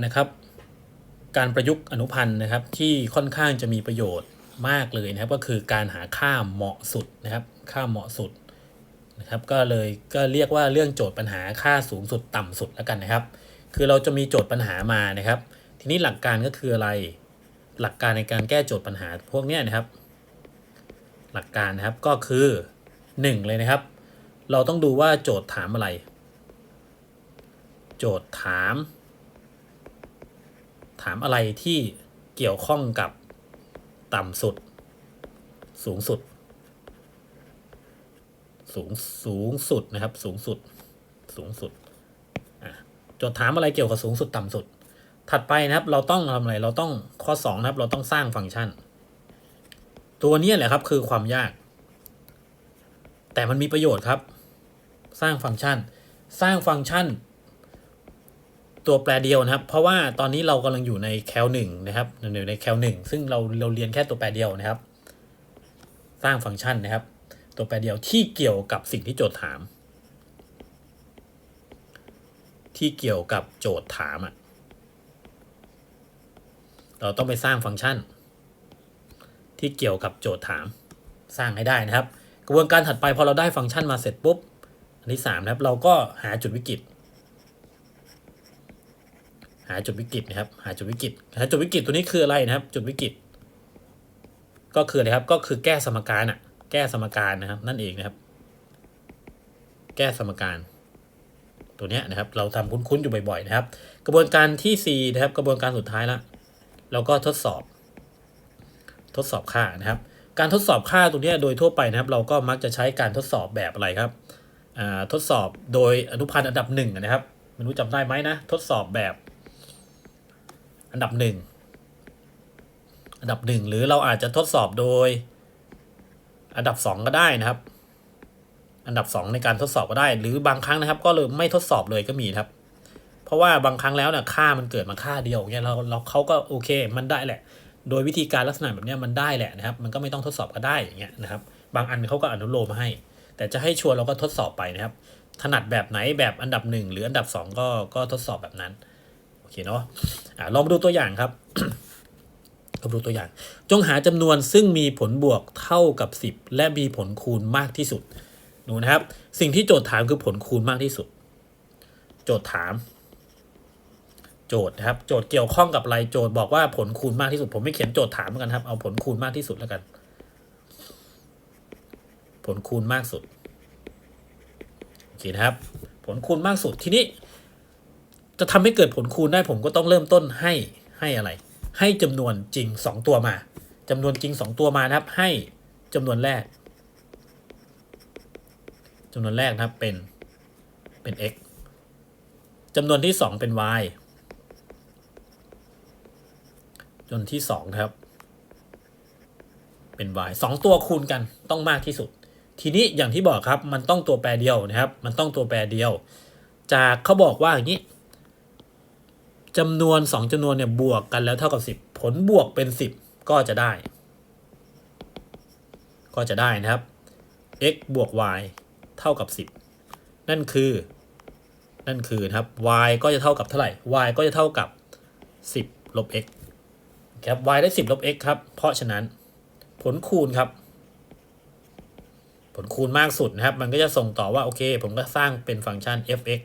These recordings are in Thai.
นะครับ การประยุกต์อนุพันธ์นะครับที่ค่อนข้างจะมีประโยชน์มากเลยนะครับ ก็คือการหาค่าเหมาะสุดนะครับ ค่าเหมาะสุดนะครับ ก็เลยก็เรียกว่าเรื่องโจทย์ปัญหาค่าสูงสุดต่ำสุดแล้วกันนะครับ คือเราจะมีโจทย์ปัญหามานะครับ ทีนี้หลักการก็คืออะไร หลักการในการแก้โจทย์ปัญหาพวกนี้นะครับ หลักการนะครับก็คือหนึ่งเลยนะครับ เราต้องดูว่าโจทย์ถามอะไร โจทย์ถาม ถามอะไรที่เกี่ยวข้องกับต่ำสุด สูงสุด สูงสูงสุดนะครับ สูงสุด สูงสุดจทย์ถามอะไรเกี่ยวกับสูงสุดต่ำสุด ถัดไปนะครับ เราต้องทำอะไร เราต้องข้อ2นะครับ เราต้องสร้างฟังก์ชัน ตัวนี้แหละครับคือความยาก แต่มันมีประโยชน์ครับ สร้างฟังก์ชัน สร้างฟังก์ชัน ตัวแปรเดียวนะครับ เพราะว่าตอนนี้เรากำลังอยู่ในแคลหนึ่งนะครับอยู่ในแคลหนึ่งซึ่งเราเราเรียนแค่ตัวแปรเดียวนะครับ สร้างฟังก์ชันนะครับ ตัวแปรเดียวที่เกี่ยวกับสิ่งที่โจทย์ถาม ที่เกี่ยวกับโจทย์ถามอะเราต้องไปสร้างฟังก์ชัน ที่เกี่ยวกับโจทย์ถาม สร้างให้ได้นะครับ กระบวนการถัดไปพอเราได้ฟังก์ชันมาเสร็จปุ๊บอันที่3นะครับเราก็หาจุดวิกฤต หาจุดวิกฤตนะครับ หาจุดวิกฤตหาจุดวิกฤตตัวนี้คืออะไรนะครับ จุดวิกฤต ก็คืออะไรครับ ก็คือแก้สมการอะ แก้สมการนะครับ นั่นเองนะครับ แก้สมการ ตัวเนี้ยนะครับ เราทำคุ้นๆอยู่บ่อยๆนะครับ กระบวนการที่4นะครับ กระบวนการสุดท้ายละเราก็ทดสอบ ทดสอบค่านะครับ การทดสอบค่าตรงเนี้ยโดยทั่วไปนะครับ เราก็มักจะใช้การทดสอบแบบอะไรครับอ่าทดสอบโดยอนุพันธ์อันดับหนึ่งนะครับไม่รู้จำได้ไหมนะ ทดสอบแบบ อันดับหนึ่งอันดับหนึ่งหรือเราอาจจะทดสอบโดย อันดับสองก็ได้นะครับ อันดับสองในการทดสอบก็ได้ หรือบางครั้งนะครับ ก็เลยไม่ทดสอบเลยก็มีครับ เพราะว่าบางครั้งแล้วเนี่ยค่ามันเกิดมาค่าเดียวเนี่ยเราเราเขาก็โอเค มันได้แหละ โดยวิธีการลักษณะแบบเนี้ยมันได้แหละนะครับ มันก็ไม่ต้องทดสอบก็ได้อย่างเงี้ยนะครับ บางอันเขาก็อนุโลมมาให้ แต่จะให้ชัวร์เราก็ทดสอบไปนะครับ ถนัดแบบไหนแบบอันดับหนึ่งหรืออันดับสองก็ก็ทดสอบแบบนั้น เคเนาะอะลองมาดูตัวอย่างครับลองดูตัวอย่าง จงหาจำนวนซึ่งมีผลบวกเท่ากับ 10 และมีผลคูณมากที่สุดดูนะครับ สิ่งที่โจทย์ถามคือผลคูณมากที่สุด โจทย์ถาม โจทย์นะครับ โจทย์เกี่ยวข้องกับอะไรโจทย์บอกว่าผลคูณมากที่สุด ผมไม่เขียนโจทย์ถามเหมือนกันครับเอาผลคูณมากที่สุดแล้วกัน ผลคูณมากสุดโอเคนะครับ ผลคูณมากสุดทีนี้ จะทำให้เกิดผลคูณได้ผมก็ต้องเริ่มต้นให้ให้อะไร ให้จำนวนจริง 2 ตัวมาจำนวนจริง 2 ตัวมานะครับ ให้จำนวนแรกจำนวนแรกนะครับเป็นเป็น x จำนวนที่ 2 เป็น y จำนวนที่ 2 ครับ เป็น y สองตัวคูณกันต้องมากที่สุด ทีนี้อย่างที่บอกครับ มันต้องตัวแปรเดียวนะครับ มันต้องตัวแปรเดียว จากเขาบอกว่าอย่างนี้ จำนวน 2จำนวนเนี่ยบวกกันแล้วเท่ากับ 10 ผลบวกเป็น 10 ก็จะได้ ก็จะได้นะครับ x บวก y เท่ากับ 10 นั่นคือ นั่นคือนะครับ y ก็จะเท่ากับเท่าไหร่ y ก็จะเท่ากับ 10 ลบ x ครับ y ได้ 10 ลบ x ครับ เพราะฉะนั้นผลคูณครับ ผลคูณมากสุดนะครับ มันก็จะส่งต่อว่า โอเค ผมก็สร้างเป็นฟังก์ชัน f(x)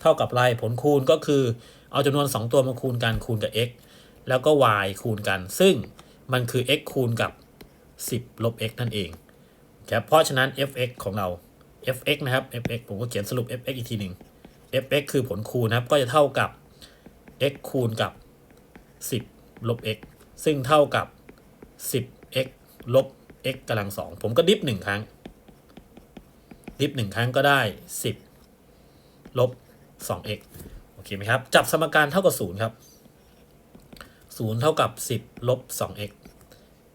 เท่ากับไรผลคูณก็คือ เอาจำนวน 2 ตัวมาคูณกันคูณกับ x แล้วก็ y คูณกัน ซึ่งมันคือ x คูณกับ 10 ลบ x นั่นเองครับเพราะฉะนั้น f(x) ของเรา f(x) นะครับ f(x) ผมก็เขียนสรุป f(x) อีกทีหนึ่ง f(x) คือผลคูณนะครับ ก็จะเท่ากับ x คูณกับ 10 ลบ x ซึ่งเท่ากับ 10x ลบ x กำลังสองผมก็ดิฟหนึ่งครั้ง ดิฟหนึ่งครั้งก็ได้ 10 ลบ 2x โอ เคไหมครับ จับสมการเท่ากับ0ครับ0เท่ากับ 10ลบ 2x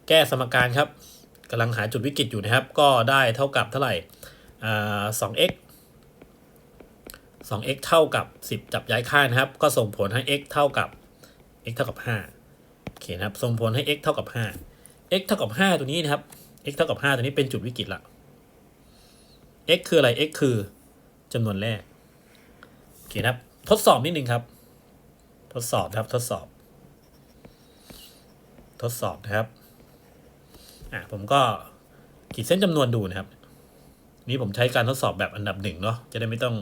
แก้สมการครับกำลังหาจุดวิกฤตอยู่นะครับ ก็ได้เท่ากับเท่าไหร่อ่า 2x 2x เท่ากับ 10 จับย้ายค่านะครับ ก็ส่งผลให้ x เท่ากับ x เท่ากับ5โอเคนะครับ ส่งผลให้ x เท่ากับ 5 x เท่ากับ 5 ตัวนี้นะครับ x เท่ากับ 5 ตัวนี้เป็นจุดวิกฤตละ x คืออะไร x คือจำนวนแรกโอเคนครับ ทดสอบนิดนึงครับ ทดสอบนะครับ ทดสอบ ทดสอบนะครับ อะผมก็ขีดเส้นจำนวนดูนะครับ นี่ผมใช้การทดสอบแบบอันดับหนึ่งเนาะจะได้ไม่ต้อง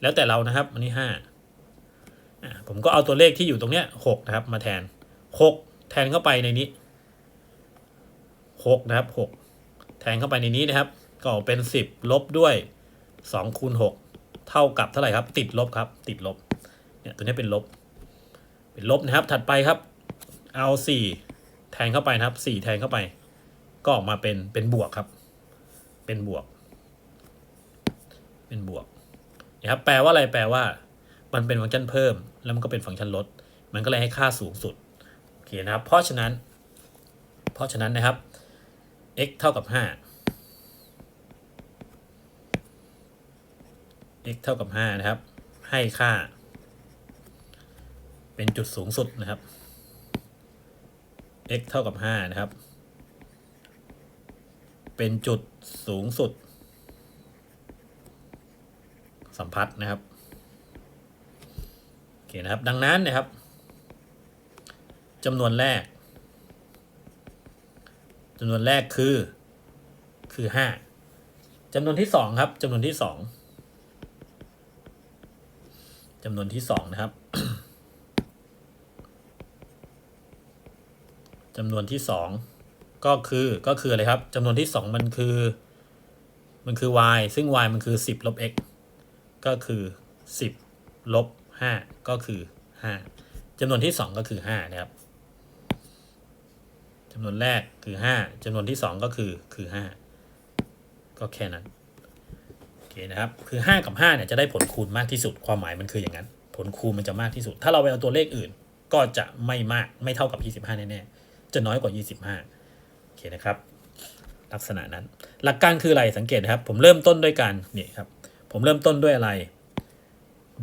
แล้วแต่เรานะครับ อันนี้ห้าอะผมก็เอาตัวเลขที่อยู่ตรงเนี้ยหกนะครับ มาแทนหกแทนเข้าไปในนี้หกนะครับหกแทนเข้าไปในนี้นะครับ ก็เป็นสิบลบด้วยสองคูณหก เท่ากับเท่าไหร่ครับ ติดลบครับ ติดลบ เนี่ยตัวนี้เป็นลบ เป็นลบนะครับ ถัดไปครับ เอาสี่แทงเข้าไปนะครับสี่แทงเข้าไป ก็ออกมาเป็นเป็นบวกครับ เป็นบวก เป็นบวกนะครับแปลว่าอะไรแปลว่า มันเป็นฟังก์ชันเพิ่ม แล้วมันก็เป็นฟังก์ชันลด มันก็เลยให้ค่าสูงสุดโอเคนะครับ เพราะฉะนั้น เพราะฉะนั้นนะครับ x เท่ากับ5 x เท่ากับห้านะครับ ให้ค่า เป็นจุดสูงสุดนะครับ x เท่ากับห้านะครับ เป็นจุดสูงสุด สัมพัทธ์นะครับโอเคนะครับ ดังนั้นนะครับจำนวนแรกจำนวนแรกคือคือห้าจำนวนที่สองครับจำนวนที่สอง จำนวนที่สองนะครับจำนวนที่สองก็คือก็คืออะไรครับจำนวนที่สองมันคือ มันคือ y ซึ่ง y มันคือสิบลบ x ก็คือสิบลบห้าก็คือห้าจำนวนที่สองก็คือห้านะครับจำนวนแรกคือห้าจำนวนที่สองก็คือคือห้าก็แค่นั้น เคนะครับคือห้ากับห้าเนี่ยจะได้ผลคูณมากที่สุดความหมายมันคืออย่างนั้น ผลคูณมันจะมากที่สุด ถ้าเราไปเอาตัวเลขอื่น ก็จะไม่มากไม่เท่ากับยี่สิบห้าแน่ๆจะน้อยกว่ายี่สิบห้าโอเคนะครับ ลักษณะนั้น หลักการคืออะไรสังเกตนะครับ ผมเริ่มต้นด้วยการนี่ครับผมเริ่มต้นด้วยอะไร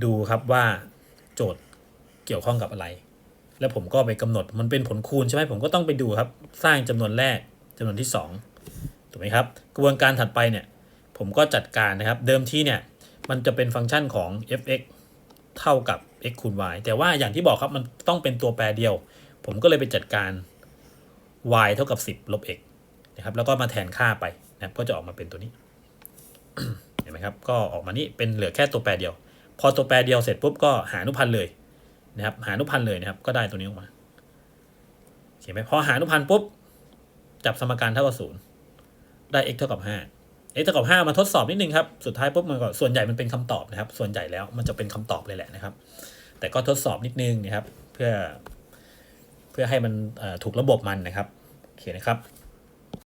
ดูครับว่าโจทย์เกี่ยวข้องกับอะไร แล้วผมก็ไปกำหนดมันเป็นผลคูณใช่ไหมผมก็ต้องไปดูครับ สร้างจำนวนแรกจำนวนที่2ถูกไหมครับ กระบวนการถัดไปเนี่ย ผมก็จัดการนะครับ เดิมที่เนี่ยมันจะเป็นฟังก์ชันของ f(x) เท่ากับ x คูณ y แต่ว่าอย่างที่บอกครับมันต้องเป็นตัวแปรเดียว ผมก็เลยไปจัดการ y เท่ากับ 10 ลบ x นะครับ แล้วก็มาแทนค่าไปนะครับ ก็จะออกมาเป็นตัวนี้ เห็นไหมครับ ก็ออกมานี่เป็นเหลือแค่ตัวแปรเดียว พอตัวแปรเดียวเสร็จปุ๊บก็หาอนุพันธ์เลยนะครับ หาอนุพันธ์เลยนะครับ ก็ได้ตัวนี้ออกมาเห็นไหมพอหาอนุพันธ์ปุ๊บ จับสมการเท่ากับศูนย์ได้ x เท่ากับห้า x เท่ากับห้ามาทดสอบนิดนึงครับ สุดท้ายปุ๊บมันก็ส่วนใหญ่มันเป็นคำตอบนะครับ ส่วนใหญ่แล้วมันจะเป็นคำตอบเลยแหละนะครับ แต่ก็ทดสอบนิดนึงนะครับ เพื่อ เพื่อให้มันถูกระบบมันนะครับโอเคนะครับ